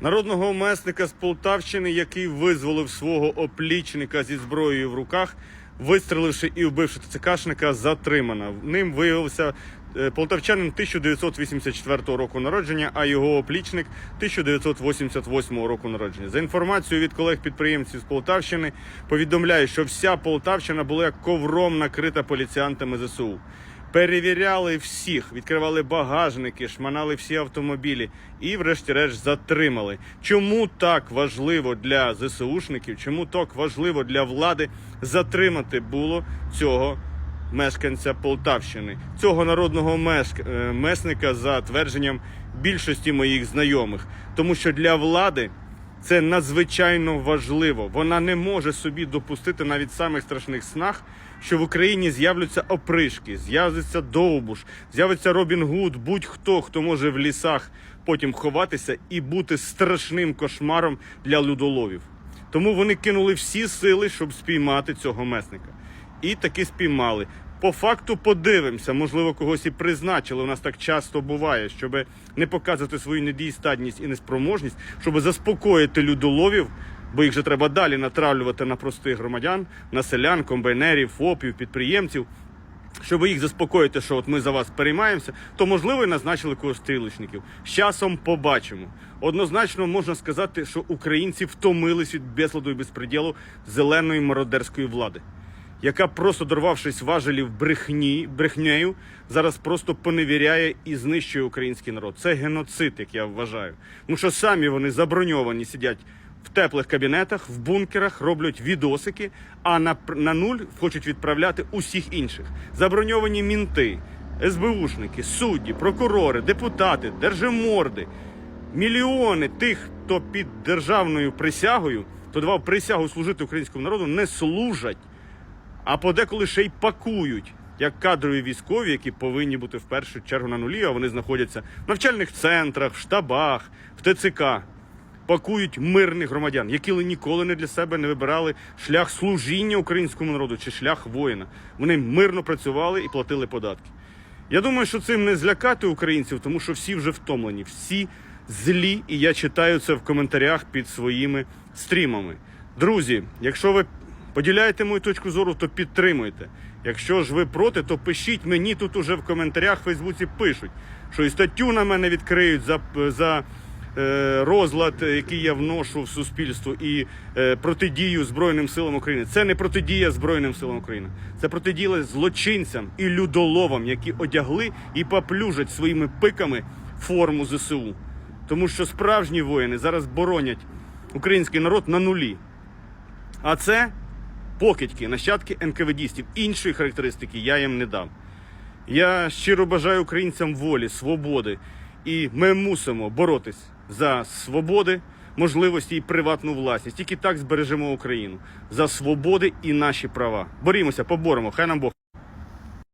Народного месника з Полтавщини, який визволив свого оплічника зі зброєю в руках, вистріливши і вбивши ТЦКшника, затримана. Ним виявився е, полтавчанин 1984 року народження, а його оплічник 1988 року народження. За інформацією від колег-підприємців з Полтавщини, повідомляю, що вся Полтавщина була як ковром накрита поліціянтами ЗСУ. Перевіряли всіх, відкривали багажники, шманали всі автомобілі і, врешті-решт, затримали. Чому так важливо для ЗСУшників? Чому так важливо для влади затримати було цього мешканця Полтавщини, цього народного мешк... е, месника за твердженням більшості моїх знайомих? Тому що для влади це надзвичайно важливо. Вона не може собі допустити навіть самих страшних снах, що в Україні з'являться опришки, з'явиться довбуш, з'явиться Робін Гуд, будь-хто, хто може в лісах потім ховатися і бути страшним кошмаром для людоловів. Тому вони кинули всі сили, щоб спіймати цього месника. І таки спіймали. По факту подивимося, можливо, когось і призначили. У нас так часто буває, щоб не показувати свою недієстатність і неспроможність, щоб заспокоїти людоловів, бо їх же треба далі натравлювати на простих громадян, на селян, комбайнерів, ФОПів, підприємців. Щоб їх заспокоїти, що от ми за вас переймаємося, то можливо і назначили когось стрілочників. З часом побачимо. Однозначно можна сказати, що українці втомились від безладу і безпреділу зеленої мародерської влади, яка просто дорвавшись важелів брехні, брехнею, зараз просто поневіряє і знищує український народ. Це геноцид, як я вважаю. Тому що самі вони заброньовані сидять в теплих кабінетах, в бункерах, роблять відосики, а на, на нуль хочуть відправляти усіх інших. Заброньовані мінти, СБУшники, судді, прокурори, депутати, держиморди, мільйони тих, хто під державною присягою, хто давав присягу служити українському народу, не служать, а подеколи ще й пакують. Як кадрові військові, які повинні бути в першу чергу на нулі, а вони знаходяться в навчальних центрах, в штабах, в ТЦК пакують мирних громадян, які ніколи не для себе не вибирали шлях служіння українському народу чи шлях воїна. Вони мирно працювали і платили податки. Я думаю, що цим не злякати українців, тому що всі вже втомлені, всі злі, і я читаю це в коментарях під своїми стрімами. Друзі, якщо ви поділяєте мою точку зору, то підтримуйте. Якщо ж ви проти, то пишіть мені тут уже в коментарях в Фейсбуці пишуть, що і статтю на мене відкриють за, за е, розлад, який я вношу в суспільство, і е, протидію Збройним силам України. Це не протидія Збройним силам України. Це протидія злочинцям і людоловам, які одягли і поплюжать своїми пиками форму ЗСУ. Тому що справжні воїни зараз боронять український народ на нулі. А це покидьки, нащадки НКВДістів. Іншої характеристики я їм не дам. Я щиро бажаю українцям волі, свободи, і ми мусимо боротись за свободи, можливості і приватну власність. Тільки так збережемо Україну за свободи і наші права. Борімося, поборемо. Хай нам Бог.